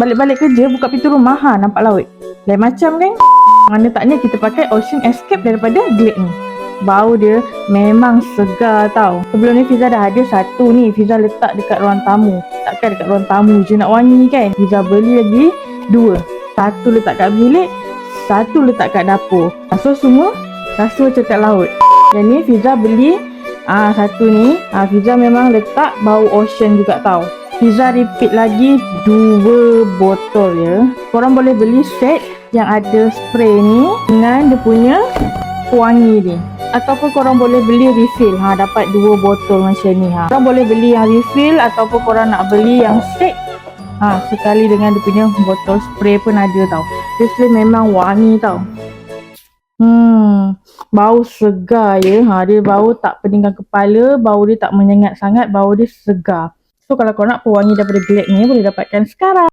Balik-balik kerja buka pintu rumah ha nampak laut. Lain macam kan? Mana taknya kita pakai Ocean Escape daripada Glade ni. Bau dia memang segar tau. Sebelum ni Fiza dah ada satu ni. Fiza letak dekat ruang tamu. Takkan dekat ruang tamu je nak wangi kan? Fiza beli lagi dua. Satu letak kat bilik, satu letak kat dapur. So semua rasa macam kat laut. Yang ni Fiza beli ah satu ni. Ah Fiza memang letak bau ocean juga tau. Fiza repeat lagi dua botol ya. Korang boleh beli set yang ada spray ni dengan dia punya wangi ni. Ataupun korang boleh beli refill. Ha dapat dua botol macam ni ha. Korang boleh beli yang refill ataupun korang nak beli yang set. Ha sekali dengan dia punya botol spray pun ada tau. Dia spray memang wangi tau. Hmm, bau segar ya. Ha, dia bau tak peningkan kepala, bau dia tak menyengat sangat, bau dia segar. So kalau kau nak pewangi daripada Glade ni boleh dapatkan sekarang.